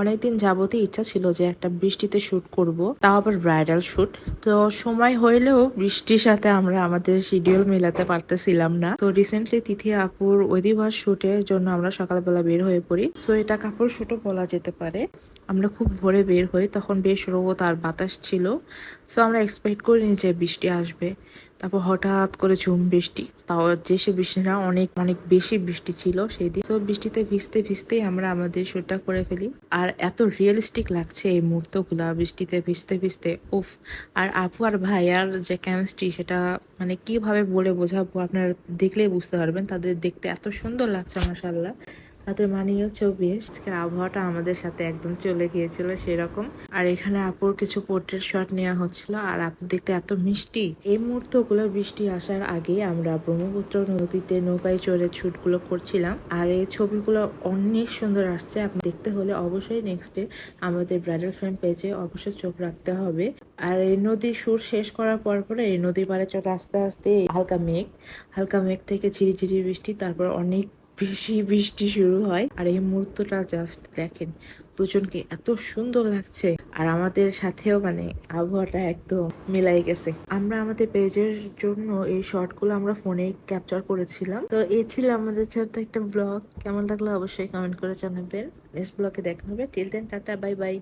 অনেকদিন যাবতই ইচ্ছা ছিল যে একটা বৃষ্টিতে শুট করব, তাও আবার ব্রাইডাল শুট তো সময় হইলেও বৃষ্টির সাথে আমরা আমাদের শিডিউল মেলাতে পারতেছিলাম না। তো রিসেন্টলি তিথি আপুর অধিবাস শুটের জন্য আমরা সকালবেলা বের হয়ে পড়ি। সো এটা কাপড় শুটও বলা যেতে পারে। আমরা খুব ভোরে বের হই, তখন বেশ রোদ আর বাতাস ছিল। সো আমরা এক্সপেক্ট করিনি যে বৃষ্টি আসবে। তারপর হঠাৎ করে ঝুম বৃষ্টি। তাও যে সে বৃষ্টি না অনেক অনেক বেশি বৃষ্টি ছিল সেই দিন তো বৃষ্টিতে ভিজতে ভিজতেই আমরা আমাদের শুটটা করে ফেলি। আর এত রিয়েলিস্টিক লাগছে এই মুহূর্তগুলা বৃষ্টিতে ভিজতে ভিজতে। উফ, আর আপু আর ভাইয়ার যে কেমিস্ট্রি সেটা মানে কীভাবে বলে বোঝাবো? আপনারা দেখলেই বুঝতে পারবেন। তাদের দেখতে এত সুন্দর লাগছে মাসাল্লাহ তাদের মানিয়েছেও বেশ। আজকের আবহাওয়াটা আমাদের সাথে একদম চলে গিয়েছিল সেরকম। আর এখানে আপুর কিছু পোর্ট্রেট শট নেওয়া হচ্ছিল। আর আপু দেখতে এত মিষ্টি। এই মুহূর্তগুলো বৃষ্টি আসার আগে আমরা ব্রহ্মপুত্র নদীতে নৌকায় চড়ে শুটগুলো করছিলাম। আর এই ছবিগুলো অনেক সুন্দর আসছে। আপনি দেখতে হলে অবশ্যই নেক্সট ডে আমাদের ব্রাইডাল ফ্রেম পেজে অবশ্যই চোখ রাখতে হবে। আর এই নদীর সুর শেষ করার পর পরে এই নদীর পাড়ে চলে আস্তে আস্তে হালকা মেঘ হালকা মেঘ থেকে ঝিরিঝিরি বৃষ্টি, তারপর অনেক বেশি বৃষ্টি শুরু হয় আর এই মুহূর্তটা জাস্ট দেখেন দুজনকে এত সুন্দর লাগছে আর আমাদের সাথেও মানে আবহাওয়াটা একদম মিলাই গেছে। আমরা আমাদের পেজের জন্য এই শর্টগুলো আমরা ফোনে ক্যাপচার করেছিলাম। তো এ ছিল আমাদের ছোট্ট একটা ব্লগ কেমন লাগল অবশ্যই কমেন্ট করে জানাবেন। নেক্সট ব্লগে দেখা হবে। Till then tata bye bye